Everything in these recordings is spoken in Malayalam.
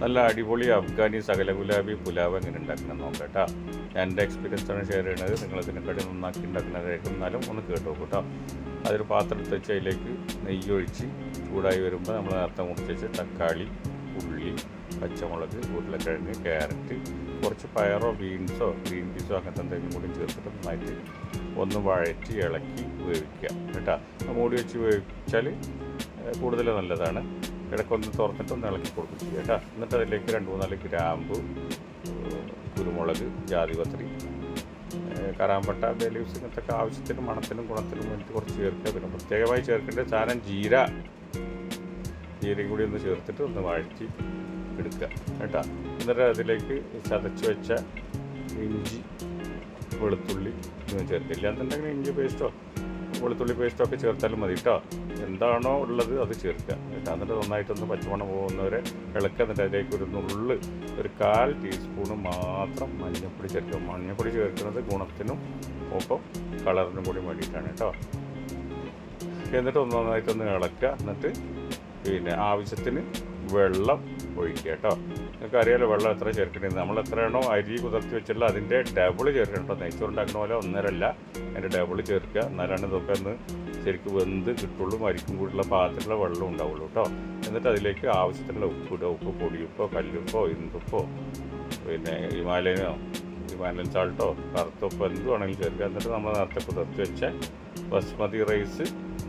നല്ല അടിപൊളി അഫ്ഗാനി സകല ഗുലാബി പുലാവ് എങ്ങനെ ഉണ്ടാക്കണം നോക്കാം കേട്ടോ. എന്റെ എക്സ്പീരിയൻസ് ആണ് ഷെയർ ചെയ്യുന്നത് നിങ്ങൾ ഇതിനെക്കാട്ടി നന്നാക്കി ഉണ്ടാക്കുന്നതായിരിക്കും. എന്നാലും ഒന്ന് കേട്ടോ കേട്ടോ. അതൊരു പാത്രം എടുത്ത് വെച്ച് അതിലേക്ക് നെയ്യ് ഒഴിച്ച് ചൂടായി വരുമ്പോൾ നമ്മൾ നേരത്തെ മുറിച്ച് വെച്ച തക്കാളി ഉള്ളി പച്ചമുളക് ഉരുളക്കിഴങ്ങ് ക്യാരറ്റ് കുറച്ച് പയറോ ബീൻസോ ഗ്രീൻ പീസോ അങ്ങനത്തെ എന്തെങ്കിലും കൂടി ചേർത്തിട്ട് നന്നായിട്ട് ഒന്ന് വഴറ്റി ഇളക്കി വേവിക്കുക കേട്ടോ. മൂടി വെച്ച് വേവിച്ചാൽ കൂടുതൽ നല്ലതാണ്. ഇടയ്ക്കൊന്ന് തുറന്നിട്ട് ഒന്ന് ഇളക്കി കൊടുക്കും. കേട്ടോ. എന്നിട്ട് അതിലേക്ക് രണ്ട് മൂന്നാൽ ഗ്രാമ്പു കുരുമുളക് ജാതിപത്രി പത്രി കറാമ്പട്ട ബേലീവ്സ് ഇങ്ങനത്തെ ആവശ്യത്തിനും മണത്തിനും ഗുണത്തിനും വേണ്ടി കുറച്ച് ചേർക്കുക പിന്നെ പ്രത്യേകമായി ചേർക്കേണ്ട സാധനം ജീര. ജീരയും കൂടി ഒന്ന് ചേർത്തിട്ട് ഒന്ന് വഴറ്റി എടുക്കുക. കേട്ടോ. എന്നിട്ട് അതിലേക്ക് ചതച്ച് വെച്ച ഇഞ്ചി വെളുത്തുള്ളി ഒന്നും ചേർത്തില്ല. എന്നുണ്ടെങ്കിൽ ഇഞ്ചി പേസ്റ്റോ വെളുത്തുള്ളി പേസ്റ്റ് ഒക്കെ ചേർത്താലും മതി കേട്ടോ എന്താണോ ഉള്ളത് അത് ചേർക്കുക. എന്നിട്ട് എന്നിട്ട് നന്നായിട്ടൊന്ന് പച്ചമണം പോകുന്നവരെ ഇളക്കുക. എന്നിട്ട് അതിലേക്ക് ഒരു നുള്ള് ഒരു കാൽ ടീസ്പൂണ് മാത്രം മഞ്ഞൾപ്പൊടി ചേർക്കുക. മഞ്ഞൾപ്പൊടി ചേർക്കുന്നത് ഗുണത്തിനും ഒപ്പം കളറിനും കൂടി വേണ്ടിയിട്ടാണ് കേട്ടോ എന്നിട്ട് ഒന്ന് നന്നായിട്ടൊന്ന് ഇളക്കുക. എന്നിട്ട് പിന്നെ ആവശ്യത്തിന് വെള്ളം ഒഴിക്കുക കേട്ടോ. നിങ്ങൾക്ക് അറിയാലോ വെള്ളം എത്ര ചേർക്കേണ്ടത്. നമ്മൾ എത്രയാണോ അരി കുതിർത്തി വെച്ചിട്ടുള്ള അതിന്റെ ഡബിൾ ചേർക്കണം കേട്ടോ. നെയ്ച്ചോറുണ്ടാക്കുന്ന പോലെ ഒന്നരല്ല. അതിന്റെ ഡബിൾ ചേർക്കുക. എന്നാലാണ് ഇതൊക്കെ ഒന്ന് ശരിക്കും വെന്ത് കിട്ടുള്ളൂ. മരിക്കും കൂടിയുള്ള പാത്രത്തിലുള്ള വെള്ളം ഉണ്ടാവുള്ളൂ കേട്ടോ. എന്നിട്ട് അതിലേക്ക് ആവശ്യത്തിനുള്ള ഉപ്പ് ഇടുക. ഉപ്പ് പൊടിയുപ്പോ കല്ലുപ്പോ ഇന്തുപ്പോ പിന്നെ ഹിമാലയനോ ഹിമാലയൻ സാൾട്ടോ കറുത്തുപ്പോ എന്ത് വേണമെങ്കിലും ചേർക്കുക. എന്നിട്ട് നമ്മൾ നേരത്തെ കുതിർത്തി വെച്ച ബസ്മതി റൈസ്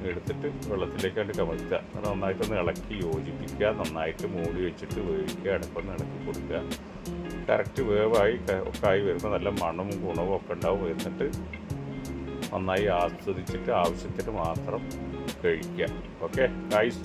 എടുത്തിട്ട് വെള്ളത്തിലേക്ക് കണ്ട് കമഴ്ത്തുക അത് നന്നായിട്ടൊന്ന് ഇളക്കി യോജിപ്പിക്കുക. നന്നായിട്ട് മൂടി വെച്ചിട്ട് വേവിക്കുക. അടുപ്പൊന്ന് ഇളക്കി കൊടുക്കുക. കറക്റ്റ് വേവായി ഒക്കായി വരുമ്പോൾ നല്ല മണവും ഗുണവും ഒക്കെ ഉണ്ടാവും. എന്നിട്ട് നന്നായി ആസ്വദിച്ചിട്ട് ആവശ്യത്തിന് മാത്രം കഴിക്കുക. Okay guys